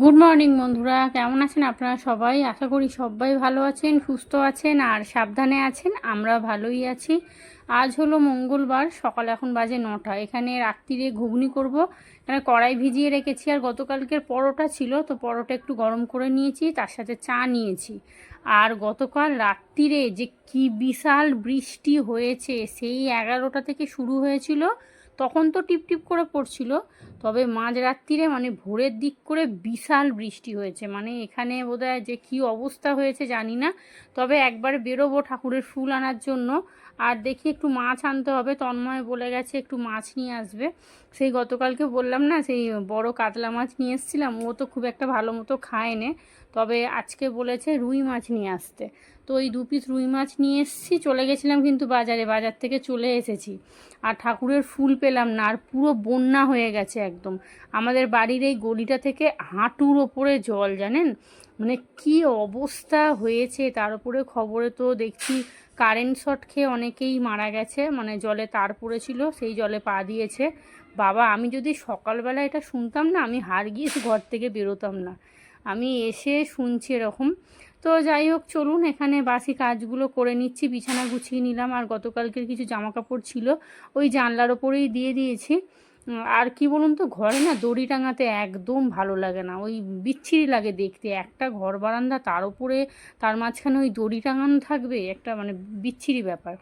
Good morning বন্ধুরা। কেমন আছেন আপনারা সবাই? আশা করি সবাই ভালো আছেন, সুস্থ আছেন, আর সাবধানে আছেন। আমরা ভালোই আছি। আজ হলো মঙ্গলবার, সকাল এখন বাজে নটা। এখানে রাত্রিরে ঘুগনি করব। এখানে কড়াই ভিজিয়ে রেখেছি, আর গতকালকের পরোটা ছিল, তো পরোটা একটু গরম করে নিয়েছি, তার সাথে চা নিয়েছি। আর গতকাল রাত্রিরে যে কি বিশাল বৃষ্টি হয়েছে, সেই এগারোটা থেকে শুরু হয়েছিল, তখন তো টিপ টিপ করে পড়ছিল। তবে মাঝরাত্রিরে মানে ভোরের দিক করে বিশাল বৃষ্টি হয়েছে। মানে এখানে বোধহয় যে কি অবস্থা হয়েছে জানি না। তবে একবার বেরোবো ঠাকুরের ফুল আনার জন্য। আর দেখি একটু মাছ আনতে হবে। তন্ময় বলে গেছে একটু মাছ নিয়ে আসবে। সেই গতকালকে বললাম না, সেই বড় কাতলা মাছ নিয়ে এসেছিলাম। ও তো খুব একটা ভালো মতো খায় নে তবে আজকে বলেছে রুই মাছ নিয়ে আসতে। তো ওই দু পিস রুই মাছ নিয়ে এসেছি, চলে গেছিলাম কিন্তু বাজারে, বাজার থেকে চলে এসেছি। আর ঠাকুরের ফুল পেলাম না, আর পুরো বন্যা হয়ে গেছে একদম। আমাদের বাড়ির এই গলিটা থেকে হাঁটুর ওপরে জল, জানেন? মানে কি অবস্থা হয়েছে, তার উপরে খবরে তো দেখছি কারেন্ট শট খেয়ে অনেকেই মারা গেছে মানে জলে তার পড়েছিল, সেই জলে পা দিয়েছে। বাবা, আমি যদি সকালবেলা এটা শুনতাম না, আমি হার গিয়ে ঘর থেকে বেরোতাম না। আমি এসে শুনছি এরকম তো যাই হোক, চলুন, এখানে বাসি কাজগুলো করে নিচ্ছি। বিছানা গুছিয়ে নিলাম, আর গতকালকের কিছু জামা কাপড় ছিল, ওই জানলার ওপরেই দিয়ে দিয়েছি। আর কি বলুন তো, ঘরে না দড়ি টাঙাতে একদম ভালো লাগে না, ওই বিচ্ছিরি লাগে দেখতে। একটা ঘর বারান্দা, তার উপরে তার মাঝখানে ওই দড়ি টাঙানো থাকবে, একটা মানে বিচ্ছিরি ব্যাপার।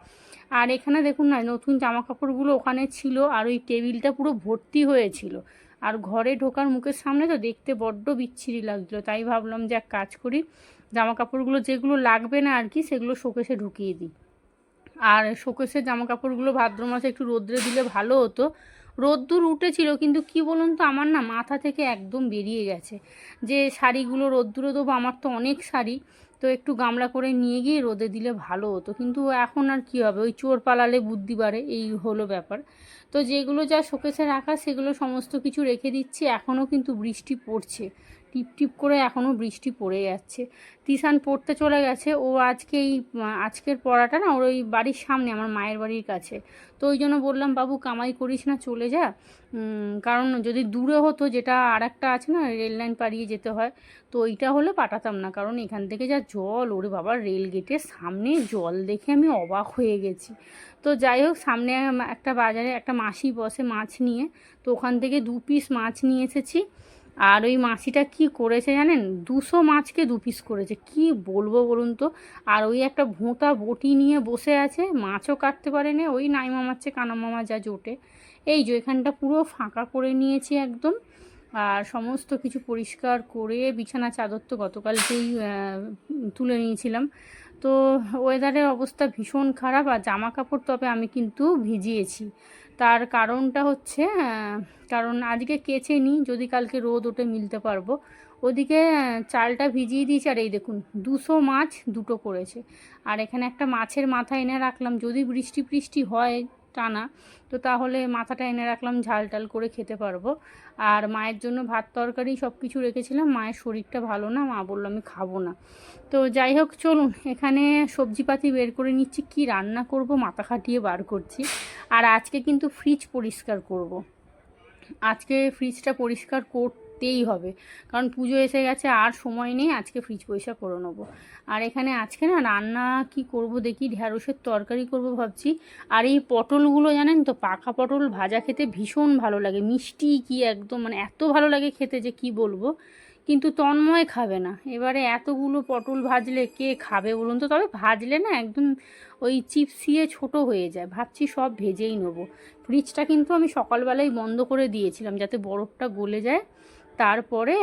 আর এখানে দেখুন না, নতুন জামা কাপড়গুলো ওখানে ছিল, আর ওই টেবিলটা পুরো ভর্তি হয়েছিল। আর ঘরে ঢোকার মুখের সামনে তো দেখতে বড্ড বিচ্ছিরি লাগছিল। তাই ভাবলাম যে এক কাজ করি জামা কাপড়গুলো যেগুলো লাগবে না আর কি, সেগুলো শোকেশে ঢুকিয়ে দিই। আর শোকেশের জামা কাপড়গুলো ভাদ্র মাসে একটু রোদ্রে দিলে ভালো হতো। রোদ্দুর উঠেছিল, কিন্তু কি বলুন তো, আমার না মাথা থেকে একদম বেরিয়ে গেছে। যে শাড়িগুলো রোদ্দুরে দেবো আমার তো অনেক শাড়ি। তো একটু গামলা করে নিয়ে গিয়ে রোদে দিলে ভালো হতো। কিন্তু এখন আর কি হবে? ওই চোর পালালে বুদ্ধি বাড়ে, এই হলো ব্যাপার। তো যেগুলো যা শোকেছে রাখা, সেগুলো সমস্ত কিছু রেখে দিচ্ছি। এখনও কিন্তু বৃষ্টি পড়ছে। টিপ টিপ করে এখনও বৃষ্টি পড়ে যাচ্ছে। তিসান পড়তে চলে গেছে। ও আজকে এই আজকের পড়াটা না ওর ওই বাড়ির সামনে, আমার মায়ের বাড়ির কাছে। তো ওই জন্য বললাম, বাবু, কামাই করিস না, চলে যা। কারণ যদি দূরে হতো, যেটা আর একটা আছে না, রেল লাইন পাড়িয়ে যেতে হয়, তো ওইটা হলে পাঠাতাম না। কারণ এখান থেকে যা জল, ওরে বাবা, রেল গেটের সামনে জল দেখে আমি অবাক হয়ে গেছি। তো যাই হোক, সামনে একটা বাজারে একটা মাসি বসে মাছ নিয়ে, তো ওখান থেকে দু পিস মাছ নিয়ে এসেছি। আর ওই মাছিটা কি করেছে জানেন? দুশো মাছকে দু পিস করেছে। কি বলব বলুন তো? আর ওই একটা ভোঁতা বটি নিয়ে বসে আছে, মাছও কাটতে পারেনি, ওই নাইমা মারছে কানা মামা যা জোটে। এই যে এখানটা পুরো ফাঁকা করে নিয়েছি একদম। আর সমস্ত কিছু পরিষ্কার করে বিছানা চাদর তো গতকালকেই তুলে নিয়েছিলাম। তো ওয়েদারের অবস্থা ভীষণ খারাপ আর জামা কাপড় তবে আমি কিন্তু ভিজিয়েছি। তার কারণটা হচ্ছে কারণ আজকে কেচে নিই যদি কালকে রোদ ওটে মিলতে পারব। ওদিকে চালটা ভিজিয়ে দিয়েছে, আর এই দেখুন, দুশো মাছ দুটো করেছে। আর এখানে একটা মাছের মাথা এনে রাখলাম, যদি বৃষ্টি বৃষ্টি হয় টানা। তো তাহলে মাথাটা এনে রাখলাম ঝাল টাল করে খেতে পারব। আর মায়ের জন্য ভাত, তরকারি সব কিছু রেখেছিলাম। মায়ের শরীরটা ভালো না, মা বলল আমি খাব না। তো যাই হোক, চলুন, এখানে সবজিপাতি বের করে নিচ্ছি। কি রান্না করব, মাথা খাটিয়ে বার করছি। আর আজকে কিন্তু ফ্রিজ পরিষ্কার করব। আজকে ফ্রিজটা পরিষ্কার করতেই হবে। কারণ পুজো এসে গেছে, আর সময় নেই, আজকে ফ্রিজ পয়সা করে নেব। আর এখানে আজকে না রান্না কি করব দেখি ঢ্যাঁড়সের তরকারি করব ভাবছি। আর এই পটলগুলো জানেন তো, পাকা পটল ভাজা খেতে ভীষণ ভালো লাগে। মিষ্টি কি একদম মানে এত ভালো লাগে খেতে যে কি বলব। কিন্তু তন্ময় খাবে না। এবারে এতগুলো পটল ভাজলে কে খাবে বলুন তো? তবে ভাজলে না একদম ওই চিপসিয়ে ছোট হয়ে যায়। ভাবছি সব ভেজেই নেব। ফ্রিজটা কিন্তু আমি সকালবেলায় বন্ধ করে দিয়েছিলাম যাতে বরফটা গলে যায়। তারপরে,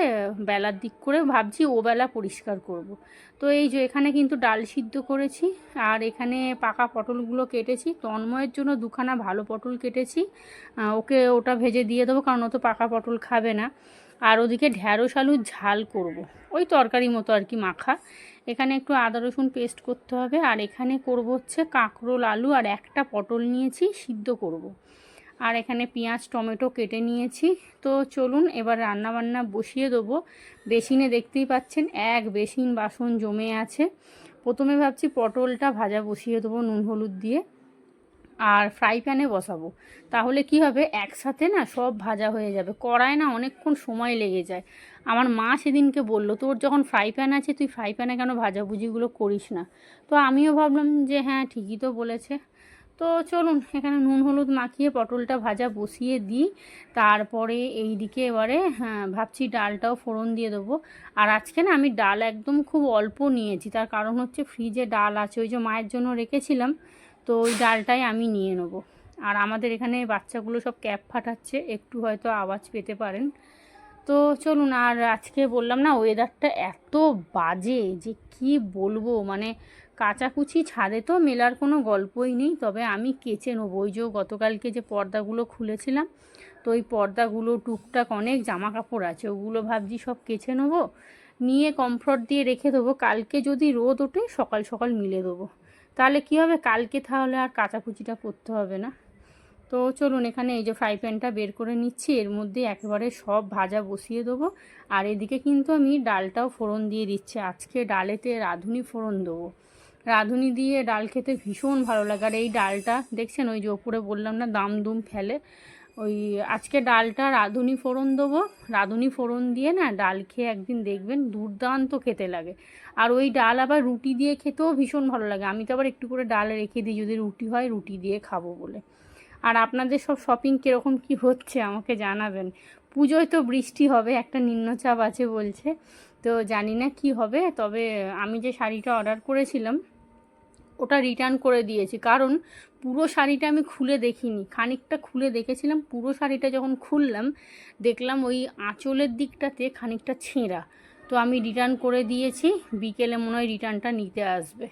বেলার দিক করে ভাবছি ও বেলা পরিষ্কার করব। তো এই যে এখানে কিন্তু ডাল সিদ্ধ করেছি, আর এখানে পাকা পটলগুলো কেটেছি তন্ময়ের জন্য দুখানা ভালো পটল কেটেছি ওকে ওটা ভেজে দিয়ে দেবো, কারণ ও তো পাকা পটল খাবে না আর ওদিকে ঢ্যাঁড়স আলুর ঝাল করব। ওই তরকারি মতো আর কি মাখা এখানে একটু আদা, রসুন পেস্ট করতে হবে আর এখানে করব হচ্ছে কাঁকরোল আলু, আর একটা পটল নিয়েছি, সিদ্ধ করব। আর এখানে পেঁয়াজ, টমেটো কেটে নিয়েছি। তো চলুন এবার রান্না বান্না বসিয়ে দেবো। বেসিনে দেখতেই পাচ্ছেন এক বেসিন বাসন জমে আছে। প্রথমে ভাবছি পটলটা ভাজা বসিয়ে দেবো নুন, হলুদ দিয়ে আর ফ্রাই প্যানে বসাবো। তাহলে কি হবে, একসাথে না সব ভাজা হয়ে যাবে। কড়ায় না অনেকক্ষণ সময় লেগে যায়। আমার মা সেদিনকে বলল, তোর যখন ফ্রাই প্যান আছে, তুই ফ্রাই প্যানে কেন ভাজাভুজিগুলো করিস না? তো আমিও ভাবলাম যে হ্যাঁ ঠিকই তো বলেছে। তো চলুন, এখানে নুন, হলুদ মাখিয়ে পটলটা ভাজা বসিয়ে দিই। তারপরে এই দিকে এবারে হ্যাঁ ভাবছি ডালটাও ফোড়ন দিয়ে দেবো। আর আজকে না আমি ডাল একদম খুব অল্প নিয়েছি, তার কারণ হচ্ছে ফ্রিজে ডাল আছে, ওই যে মায়ের জন্য রেখেছিলাম, তো ওই ডালটাই আমি নিয়ে নেব। আর আমাদের এখানে বাচ্চাগুলো সব ক্যাপ ফাটাচ্ছে, একটু হয়তো আওয়াজ পেতে পারেন। তো চলুন, আর আজকে বললাম না ওয়েদারটা এত বাজে যে কি বলব মানে কাচাকুচি ছাদে তো মেলার কোনো গল্পই নেই, তবে আমি কেচে নেব। ওই যে গতকালকে যে পর্দাগুলো খুলেছিলাম, তো ওই পর্দাগুলো টুকটাক অনেক জামা কাপড় আছে, ওগুলো ভাবছি সব কেচে নেব, নিয়ে কমফর্ট দিয়ে রেখে দেবো। কালকে যদি রোদ ওঠে, সকাল সকাল মিলে দেবো। তাহলে কী হবে? কালকে তাহলে আর কাচাকুচিটা করতে হবে না। তো চলুন, এখানে এই যে ফ্রাই প্যানটা বের করে নিচ্ছি, এর মধ্যে একেবারে সব ভাজা বসিয়ে দেবো। আর এদিকে কিন্তু আমি ডালটাও ফোড়ন দিয়ে দিচ্ছি। আজকে ডালেতে রাঁধুনি ফোড়ন দেবো। রাঁধুনি দিয়ে ডাল খেতে ভীষণ ভালো লাগে। আর এই ডালটা, দেখছেন ওই যে ওপরে বললাম না, দাম দুম ফেলে। ওই আজকে ডালটা রাঁধুনি ফোড়ন দেবো। রাঁধুনি ফোড়ন দিয়ে না ডাল খেয়ে একদিন দেখবেন দুর্দান্ত খেতে লাগে। আর ওই ডাল আবার রুটি দিয়ে খেতেও ভীষণ ভালো লাগে। আমি তো আবার একটু করে ডাল রেখে দিই, যদি রুটি হয় রুটি দিয়ে খাব বলে। আর আপনাদের সব শপিং কীরকম কি হচ্ছে আমাকে জানাবেন। পুজোয় তো বৃষ্টি হবে, একটা নিম্নচাপ আছে বলছে। তো জানি না কি হবে, তবে আমি যে শাড়িটা অর্ডার করেছিলাম ওটা রিটার্ন করে দিয়েছি। কারণ পুরো শাড়িটা আমি খুলে দেখিনি। খানিকটা খুলে দেখেছিলাম, পুরো শাড়িটা যখন খুললাম, দেখলাম ওই আঁচলের দিকটাতে খানিকটা ছেঁড়া। তো আমি রিটার্ন করে দিয়েছি, বিকেলে মনে হয় রিটার্নটা নিতে আসবে।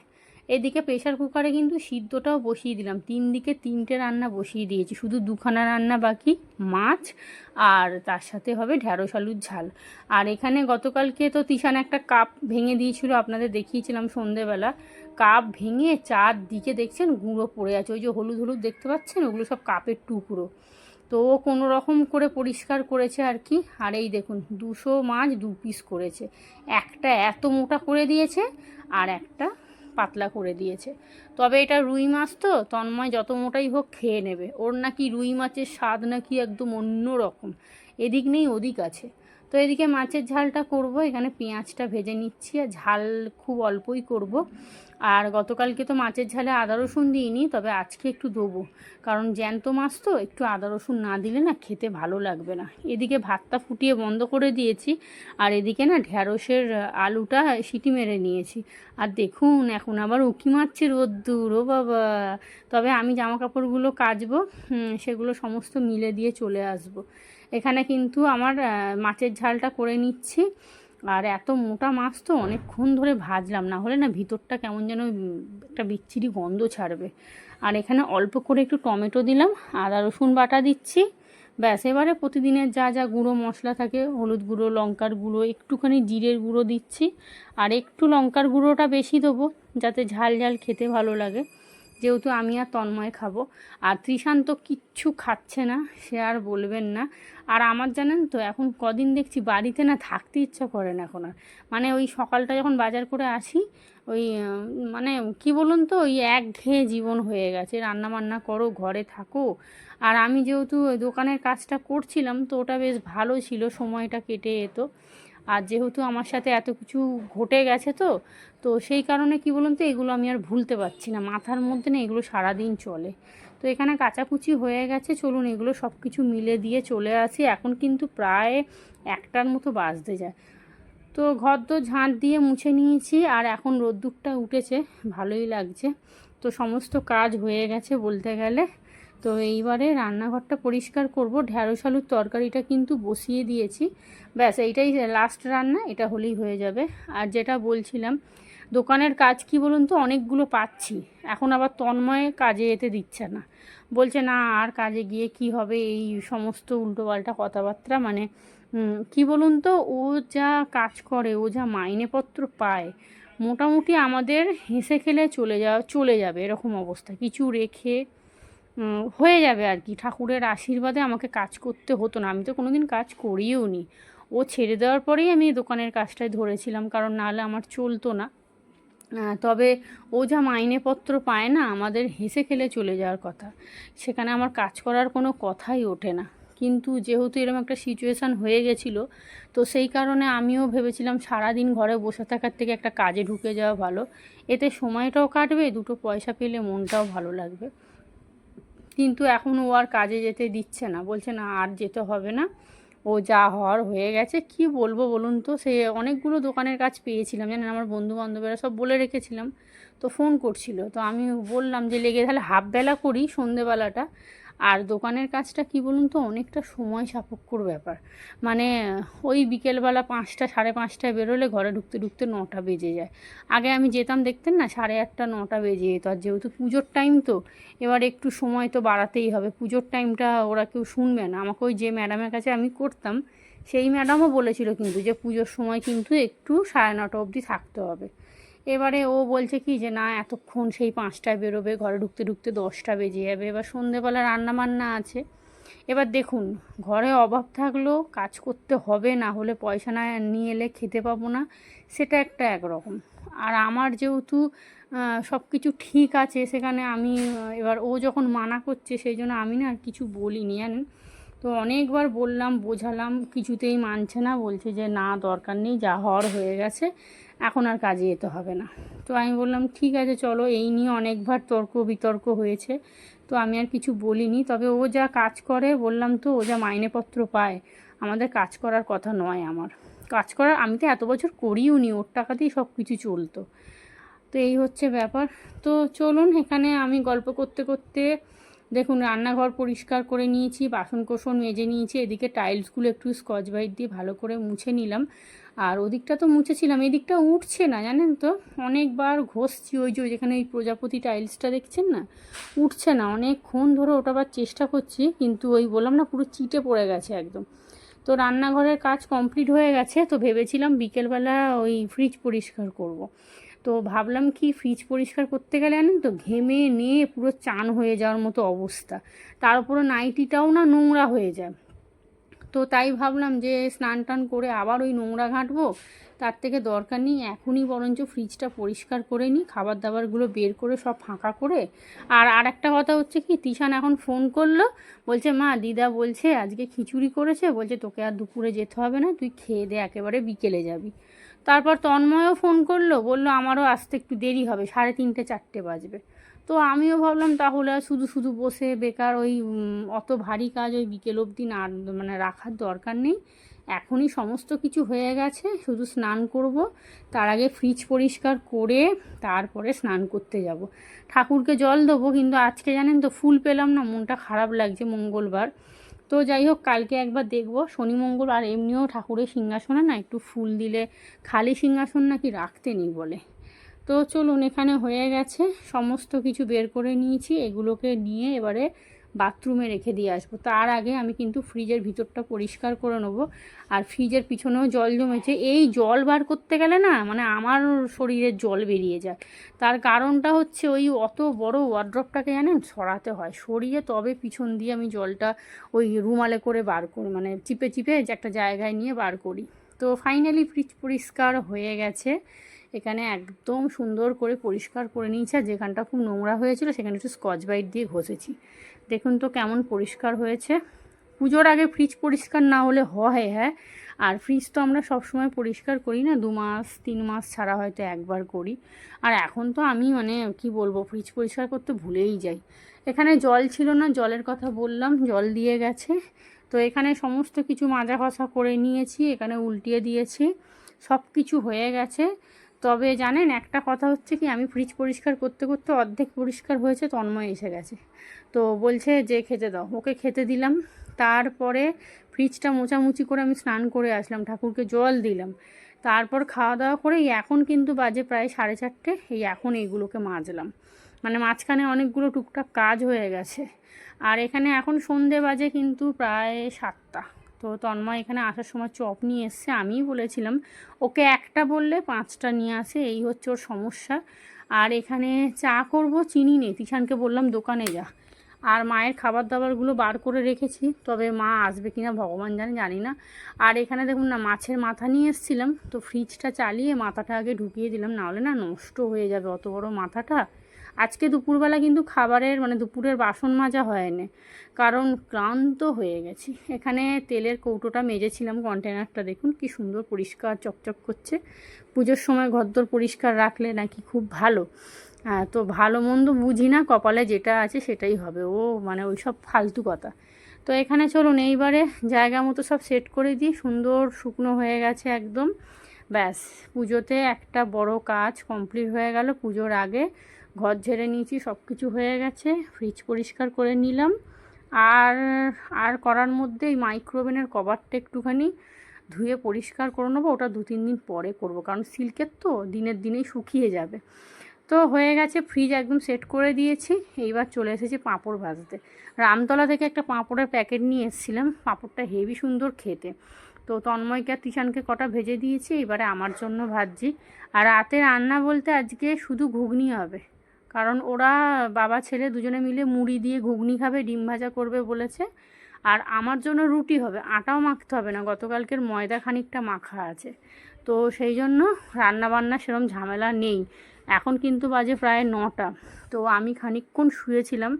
এদিকে প্রেশার কুকারে কিন্তু সিদ্ধটাও বসিয়ে দিলাম। তিন দিকে তিনটে রান্না বসিয়ে দিয়েছি। শুধু দুখানা রান্না বাকি, মাছ আর তার সাথে হবে ঢ্যাঁড়স আলুর ঝাল। আর এখানে গতকালকে তো তিশান একটা কাপ ভেঙে দিয়েছিল, আপনাদের দেখিয়েছিলাম সন্ধেবেলা। কাপ ভেঙে চার দিকে দেখছেন গুঁড়ো পড়ে আছে। ওই যে হলুদ হলুদ দেখতে পাচ্ছেন? ওগুলো সব কাপের টুকরো। তো ও কোনো রকম করে পরিষ্কার করেছে আর কি। আর এই দেখুন, দুশো মাছ দু পিস করেছে। একটা এত মোটা করে দিয়েছে আর একটা পাতলা করে দিয়েছে। তবে এটা রুই মাছ তো, তন্ময় যত মোটাই হোক খেয়ে নেবে। ওর নাকি রুই মাছের স্বাদ নাকি একদম অন্য রকম এদিক নেই, ওদিক আছে। তো এদিকে মাছের ঝালটা করব, এখানে পেঁয়াজটা ভেজে নিচ্ছি, আর ঝাল খুব অল্পই করব। আর গতকালকে তো মাছের ঝালে আদা রসুন দিইনি, তবে আজকে একটু দেবো। কারণ জ্যান্ত মাছ তো, একটু আদা রসুন না দিলে না খেতে ভালো লাগবে না। এদিকে ভাতটা ফুটিয়ে বন্ধ করে দিয়েছি, আর এদিকে না ঢ্যাঁড়সের আলুটা সিটি মেরে নিয়েছি। আর দেখুন, এখন আবার উঁকি মারছে রোদ্দুর, ও বাবা! তবে আমি জামা কাপড়গুলো কাচবো সেগুলো সমস্ত মিলে দিয়ে চলে আসব। এখানে কিন্তু আমার মাছের ঝালটা করে নিচ্ছি। আর এত মোটা মাছ তো অনেকক্ষণ ধরে ভাজলাম, না হলে না ভিতরটা কেমন যেন একটা বিচ্ছিরি গন্ধ ছাড়বে। আর এখানে অল্প করে একটু টমেটো দিলাম, আদা, রসুন বাটা দিচ্ছি। ব্যাস, এবারে প্রতিদিনের যা যা গুঁড়ো মশলা থাকে, হলুদ গুঁড়ো, লঙ্কার গুঁড়ো, একটুখানি জিরের গুঁড়ো দিচ্ছি। আর একটু লঙ্কার গুঁড়োটা বেশি দেবো, যাতে ঝাল ঝাল খেতে ভালো লাগে। যেহেতু আমি আর তন্ময় খাব। আর ত্রিশান তো কিচ্ছু খাচ্ছে না, সে আর বলবেন না। আর আমার জানেন তো, এখন কদিন দেখছি বাড়িতে না থাকতে ইচ্ছা করে না এখন আর। মানে ওই সকালটা যখন বাজার করে আসি, ওই মানে কি বলুন তো, ওই এক ঘেয়ে জীবন হয়ে গেছে। রান্না বান্না করো, ঘরে থাকো। আর আমি যেহেতু দোকানের কাজটা করছিলাম, তো ওটা বেশ ভালো ছিল, সময়টা কেটে যেত আর যেহেতু আমার সাথে এত কিছু ঘটে গেছে তো তো সেই কারণে কি বলুন তো, এগুলো আমি আর ভুলতে পারছি না। মাথার মধ্যে না এগুলো সারাদিন চলে। তো এখানে কাচাকুচি হয়ে গেছে, চলুন এগুলো সব কিছু মিলে দিয়ে চলে আসি। এখন কিন্তু প্রায় একটার মতো বাজতে যায়। তো ঘর তো ঝাঁট দিয়ে মুছে নিয়েছি আর এখন রোদ্দুরটা উঠেছে, ভালোই লাগছে। তো সমস্ত কাজ হয়ে গেছে বলতে গেলে। তো এইবারে রান্নাঘরটা পরিষ্কার করব। ঢ্যাঁড়স, আলুর তরকারিটা কিন্তু বসিয়ে দিয়েছি। ব্যাস, এইটাই লাস্ট রান্না, এটা হলেই হয়ে যাবে। আর যেটা বলছিলাম, দোকানের কাজ কি বলুন তো, অনেকগুলো পাচ্ছি। এখন আবার তন্ময়ে কাজে যেতে দিচ্ছে না। বলছে, না, আর কাজে গিয়ে কি হবে? এই সমস্ত উল্টোপাল্টা কথাবার্তা মানে কি বলুন তো, ও যা কাজ করে, ও যা মাইনেপত্র পায়, মোটামুটি আমাদের হেসে খেলে চলে যাওয়া, চলে যাবে এরকম অবস্থা। কিছু রেখে হয়ে যাবে আর কি। ঠাকুরের আশীর্বাদে আমাকে কাজ করতে হতো না। আমি তো কোনো দিন কাজ করিও নি। ও ছেড়ে দেওয়ার পরেই আমি দোকানের কাজটাই ধরেছিলাম, কারণ নাহলে আমার চলতো না। তবে ও যা মাইনেপত্র পায় না, আমাদের হেসে খেলে চলে যাওয়ার কথা। সেখানে আমার কাজ করার কোনো কথাই ওঠে না। কিন্তু যেহেতু এরকম একটা সিচুয়েশান হয়ে গেছিল, তো সেই কারণে আমিও ভেবেছিলাম সারাদিন ঘরে বসে থাকার থেকে একটা কাজে ঢুকে যাওয়া ভালো। এতে সময়টাও কাটবে, দুটো পয়সা পেলে মনটাও ভালো লাগবে। কিন্তু এখন ও আর কাজে যেতে দিচ্ছে না। বলছে, না, আর যেতে হবে না। ও যা হওয়ার হয়ে গেছে। কি বলব বলুন তো? সে অনেকগুলো দোকানের কাজ পেয়েছিলাম। জানেন, আমার বন্ধু বান্ধবেরা সব বলে রেখেছিলাম। তো ফোন করছিল। তো আমি বললাম যে, লেগে তাহলে হাফবেলা করি সন্ধেবেলাটা। আর দোকানের কাজটা কি বলুন তো, অনেকটা সময় সাপেক্ষর ব্যাপার। মানে ওই বিকেলবেলা পাঁচটা, সাড়ে পাঁচটায় বেরোলে ঘরে ঢুকতে ঢুকতে নটা বেজে যায়। আগে আমি যেতাম দেখতেন না, সাড়ে আটটা, নটা বেজে যেত। আর যেহেতু পুজোর টাইম তো, এবার একটু সময় তো বাড়াতেই হবে। পুজোর টাইমটা ওরা কেউ শুনবে না। আমাকে ওই যে ম্যাডামের কাছে আমি করতাম, সেই ম্যাডামও বলেছিল কিন্তু যে পুজোর সময় কিন্তু একটু সাড়ে নটা অবধি থাকতে হবে। এবারে ও বলছে কি যে, না, এতক্ষণ সেই পাঁচটায় বেরোবে, ঘরে ঢুকতে ঢুকতে দশটা বেজে যাবে। এবার সন্ধেবেলা রান্না বান্না আছে। এবার দেখুন, ঘরে অভাব থাকলেও কাজ করতে হবে, না হলে পয়সা না নিয়ে এলে খেতে পাবো না, সেটা একটা একরকম। আর আমার যেহেতু সব কিছু ঠিক আছে, সেখানে আমি এবার ও যখন মানা করছে, সেই জন্য আমি না আর কিছু বলিনি, জানেন? তো অনেকবার বললাম, বোঝালাম, কিছুতেই মানছে না, বলছে যে, না, দরকার নেই, যা হওয়ার হয়ে গেছে। এখন আর কাজে যেতে হবে না। তো আমি বললাম, ঠিক আছে, চলো, এই নিয়ে অনেকবার তর্ক বিতর্ক হয়েছে। তো আমি আর কিছু বলিনি। তবে ও যা কাজ করে, বললাম তো, ও যা মাইনেপত্র পায়, আমাদের কাজ করার কথা নয় আমার। কাজ করার, আমি তো এত বছর করিও নি, ওর টাকাতেই সব কিছু চলতো। তো এই হচ্ছে ব্যাপার। তো চলুন, এখানে আমি গল্প করতে করতে, দেখুন, রান্নাঘর পরিষ্কার করে নিয়েছি বাসন কোসন মেজে নিয়েছি, এদিকে টাইলসগুলো একটু স্কচ ব্রাইট দিয়ে ভালো করে মুছে নিলাম। আর ওদিকটা তো মুছেছিলাম, এদিকটা উঠছে না, জানেন তো? অনেকবার ঘষছি ওই যে ওই যেখানে এই প্রজাপতি টাইলসটা দেখছেন না? উঠছে না, অনেকক্ষণ ধরে ওঠাবার চেষ্টা করছি, কিন্তু ওই বললাম না পুরো চিটে পড়ে গেছে একদম। তো রান্নাঘরের কাজ কমপ্লিট হয়ে গেছে, তো ভেবেছিলাম বিকেলবেলা ওই ফ্রিজ পরিষ্কার করব। তো ভাবলাম কি ফ্রিজ পরিষ্কার করতে গেলে জানেন তো, ঘেমে নিয়ে পুরো চান হয়ে যাওয়ার মতো অবস্থা। তার উপরে নাইটিটাও না নোংরা হয়ে যায়। তো তাই ভাবলাম যে স্নান টান করে আবার ওই নোংরা ঘাঁটবো। তার থেকে দরকার নেই, এখনই বরঞ্চ ফ্রিজটা পরিষ্কার করে নিই খাবার দাবারগুলো বের করে সব ফাঁকা করে। আর আর একটা কথা হচ্ছে কি, তিশান এখন ফোন করল, বলছে, মা, দিদা বলছে আজকে খিচুড়ি করেছে। বলছে, তোকে আর দুপুরে যেতে হবে না, তুই খেয়ে দে, একেবারে বিকেলে যাবি। তারপর তন্ময়ও ফোন করল, বলল, আমারও আসতে একটু দেরি হবে, সাড়ে তিনটে চারটে বাজবে। তো আমিও ভাবলাম তাহলে শুধু শুধু বসে বেকার ওই অত ভারী কাজ ওই বিকেল অবধি না মানে রাখার দরকার নেই। এখনই সমস্ত কিছু হয়ে গেছে, শুধু স্নান করব। তার আগে ফ্রিজ পরিষ্কার করে তারপরে স্নান করতে যাব। ঠাকুরকে জল দেবো, কিন্তু আজকে জানেন তো ফুল পেলাম না, মনটা খারাপ লাগছে মঙ্গলবার। তো যাই হোক, কালকে একবার দেখব, শনি, মঙ্গল, আর এমনিও ঠাকুরের সিংহাসনে না একটু ফুল দিলে, খালি সিংহাসন নাকি রাখতে নেই বলে। তো চলুন, এখানে হয়ে গেছে। সমস্ত কিছু বের করে নিয়েছি। এগুলোকে নিয়ে এবারে বাথরুমে রেখে দিয়ে আসব। তার আগে আমি কিন্তু ফ্রিজের ভিতরটা পরিষ্কার করে নেব। আর ফ্রিজের পিছনেও জল জমেছে। এই জল বার করতে গেলে না মানে আমার শরীরে জল বেরিয়ে যায়। তার কারণটা হচ্ছে ওই অত বড় ওয়ার্ড্রপটাকে জানেন সরাতে হয়। সরিয়ে তবে পিছন দিয়ে আমি জলটা ওই রুমালে করে বার করি মানে চিপে চিপে একটা জায়গায় নিয়ে বার করি। তো ফাইনালি ফ্রিজ পরিষ্কার হয়ে গেছে। এখানে একদম সুন্দর করে পরিষ্কার করে নিয়েছি। আর যেখানটা খুব নোংরা হয়েছিল, সেখানে একটু স্কচ ব্রাইট দিয়ে ঘষেছি। দেখুন তো কেমন পরিষ্কার হয়েছে। পুজোর আগে ফ্রিজ পরিষ্কার না হলে হয় হ্যাঁ। আর ফ্রিজ তো আমরা সবসময় পরিষ্কার করি না, দু মাস, তিন মাস ছাড়া হয়তো একবার করি। আর এখন তো আমি মানে কি বলব ফ্রিজ পরিষ্কার করতে ভুলেই যাই। এখানে জল ছিল না, জলের কথা বললাম, জল দিয়ে গেছে। তো এখানে সমস্ত কিছু মাজা ঘষা করে নিয়েছি, এখানে উল্টিয়ে দিয়েছি। সব কিছু হয়ে গেছে। তবে জানেন, একটা কথা হচ্ছে কি, আমি ফ্রিজ পরিষ্কার করতে করতে অর্ধেক পরিষ্কার হয়েছে, তন্ময় এসে গেছে। তো বলছে যে খেতে দাও। ওকে খেতে দিলাম। তারপরে ফ্রিজটা মোছামুছি করে আমি স্নান করে আসলাম, ঠাকুরকে জল দিলাম। তারপর খাওয়া দাওয়া করে এখন কিন্তু বাজে প্রায় সাড়ে চারটে, এই এখন এইগুলোকে মাজলাম। মানে মাঝখানে অনেকগুলো টুকটাক কাজ হয়ে গেছে। আর এখানে এখন সন্ধে বাজে কিন্তু প্রায় সাতটা। তো তন্ময় এখানে আসার সময় চপ নিয়ে এসছে, আমিই বলেছিলাম, ওকে একটা বললে পাঁচটা নিয়ে আসে, এই হচ্ছে ওর সমস্যা। আর এখানে চা করব, চিনি নেই, তিশানকে বললাম দোকানে যা। আর মায়ের খাবার দাবারগুলো বার করে রেখেছি, তবে মা আসবে কিনা ভগবান জানে, জানি না। আর এখানে দেখুন না, মাছের মাথা নিয়ে এসেছিলাম, তো ফ্রিজটা চালিয়ে মাথাটা আগে ঢুকিয়ে দিলাম, নাহলে না নষ্ট হয়ে যাবে অত বড় মাথাটা। আজকে দুপুরবেলা কিন্তু খাবারের মানে দুপুরের বাসন মাজা হয়নি, কারণ ক্লান্ত হয়ে গেছি। এখানে তেলের কৌটোটা মেজেছিলাম কন্টেনারটা, দেখুন কি সুন্দর পরিষ্কার চকচক করছে। পুজোর সময় ঘরদোর পরিষ্কার রাখলে নাকি খুব ভালো। হ্যাঁ তো ভালো মন্দ বুঝি না, কপালে যেটা আছে সেটাই হবে। ও মানে ওই সব ফালতু কথা। তো এখানে চলুন, এইবারে জায়গা মতো সব সেট করে দিই। সুন্দর শুকনো হয়ে গেছে একদম। ব্যাস, পুজোতে একটা বড় কাজ কমপ্লিট হয়ে গেল পুজোর আগে। ঘর ঝেড়ে নিয়েছি সব কিছু হয়ে গেছে ফ্রিজ পরিষ্কার করে নিলাম। আর আর করার মধ্যে এই মাইক্রোওভেনের কভারটা একটুখানি ধুয়ে পরিষ্কার করে নেব, ওটা দু তিন দিন পরে করব, কারণ সিল্কের তো দিনের দিনেই শুকিয়ে যাবে। তো হয়ে গেছে ফ্রিজ একদম সেট করে দিয়েছি, এইবার চলে এসেছি পাঁপড় ভাজতে। রামতলা থেকে একটা পাঁপড়ের প্যাকেট নিয়ে এসেছিলাম, পাঁপড়টা হেভি সুন্দর খেতে। তো তন্ময়কে আর তিশানকে কটা ভেজে দিয়েছি এবারে আমার জন্য ভাজছি। আর রাতে রান্না বলতে আজকে শুধু ঘুগনি হবে। কারণ ওরা বাবা ছেলে দুজনে মিলে মুড়ি দিয়ে ঘুগনি খাবে, ডিম ভাজা করবে বলেছে। আর আমার জন্য রুটি হবে, আটাও মাখতে হবে না, গতকালকের ময়দা খানিকটা মাখা আছে। তো সেই জন্য রান্না বান্না সেরম ঝামেলা নেই। এখন কিন্তু বাজে প্রায় নটা। তো আমি খানিকক্ষণ শুয়েছিলাম,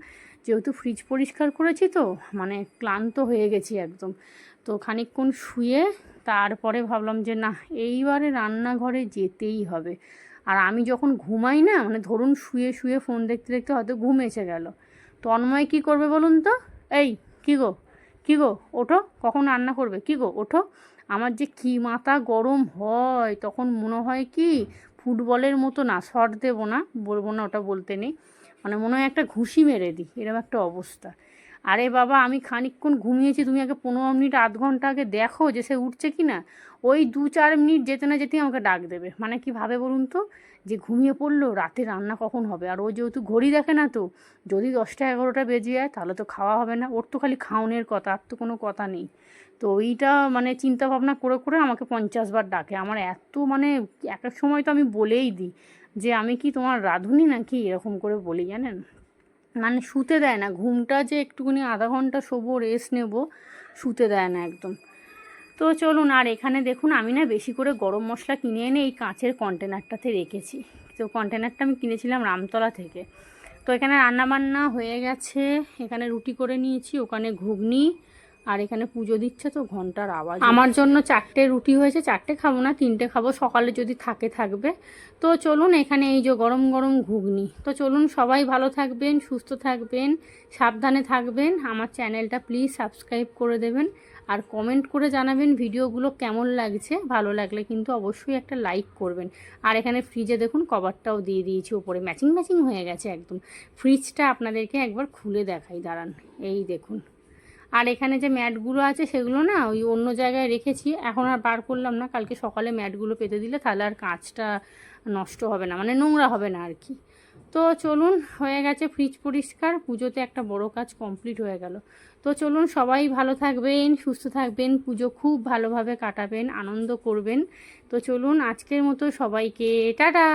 যেহেতু ফ্রিজ পরিষ্কার করেছি তো মানে ক্লান্ত হয়ে গেছি একদম। তো খানিকক্ষণ শুয়ে তারপরে ভাবলাম যে না, এইবারে রান্নাঘরে যেতেই হবে। আর আমি যখন ঘুমাই না মানে ধরুন শুয়ে শুয়ে ফোন দেখতে দেখতে হয়তো ঘুম এসে গেল। তন্ময় কী করবে বলুন তো? এই, কী গো? কী গো? ওঠো। কখন রান্না করবে? কী গো? ওঠো। আমার যে কী মাথা গরম হয়, তখন মনে হয় কি ফুটবলের মতো না, শট দেবো না, বলব না ওটা বলতে নেই। মানে মনে হয় একটা ঘুষি মেরে দিই, এরকম একটা অবস্থা। আরে বাবা, আমি খানিকক্ষণ ঘুমিয়েছি, তুমি আগে পনেরো মিনিট, আধ ঘণ্টা আগে দেখো যে সে উঠছে কি না। ওই দু চার মিনিট যেতে না যেতেই আমাকে ডাক দেবে। মানে কি ভাবে বলুন তো? যে ঘুমিয়ে পড়ল, রাতে রান্না কখন হবে? আর ও যেহেতু ঘড়ি দেখে না তো, যদি দশটা এগারোটা বেজে যায়, তাহলে তো খাওয়া হবে না। ওর তো খালি খাওনের কথা, আর তো কোনো কথা নেই। তো ওইটা মানে চিন্তা ভাবনা করে করে আমাকে পঞ্চাশ বার ডাকে। আমার এত মানে এক এক সময় তো আমি বলেই দিই যে, আমি কি তোমার রাঁধুনি নাকি? এরকম করে বলি, জানেন? মানে শুতে দেয় না। ঘুমটা যে একটুখানি আধা ঘণ্টা শোবো রেস্ট নেব, শুতে দেয় না একদম। তো চলুন, আর এখানে দেখুন, আমি না বেশি করে গরম মশলা কিনে এনে এই কাঁচের কন্টেনারটাতে রেখেছি। তো কন্টেনারটা আমি কিনেছিলাম রামতলা থেকে। তো এখানে রান্নাবান্না হয়ে গেছে। এখানে রুটি করে নিয়েছি, ওখানে ঘুগনি আর এখানে পুজো দিচ্ছে তো ঘণ্টার আওয়াজ। আমার জন্য চারটে রুটি হয়েছে, চারটে খাব না, তিনটে খাব, সকালে যদি থাকে থাকবে। তো চলুন এখানে এই যে গরম গরম ঘুগনি। তো চলুন সবাই ভালো থাকবেন, সুস্থ থাকবেন, সাবধানে থাকবেন। আমার চ্যানেলটা প্লিজ সাবস্ক্রাইব করে দেবেন আর কমেন্ট করে জানাবেন ভিডিওগুলো কেমন লাগছে। ভালো লাগলে কিন্তু অবশ্যই একটা লাইক করবেন। আর এখানে ফ্রিজে দেখুন কভারটাও দিয়ে দিয়েছি, ওপরে ম্যাচিং ম্যাচিং হয়ে গেছে একদম। ফ্রিজটা আপনাদেরকে একবার খুলে দেখাই, দাঁড়ান। এই দেখুন। আর এখানে যে ম্যাটগুলো আছে সেগুলো না ওই অন্য জায়গায় রেখেছি। এখন আর বার করলাম না, কালকে সকালে ম্যাটগুলো পেতে দিলে তাহলে আর কাঁচটা নষ্ট হবে না মানে নোংরা হবে না আর কি। তো চলুন, হয়ে গেছে ফ্রিজ পরিষ্কার, পুজোতে একটা বড় কাজ কমপ্লিট হয়ে গেল। তো চলুন, সবাই ভালো থাকবেন, সুস্থ থাকবেন, পুজো খুব ভালোভাবে কাটাবেন, আনন্দ করবেন। তো চলুন, আজকের মতো সবাইকে টাটা!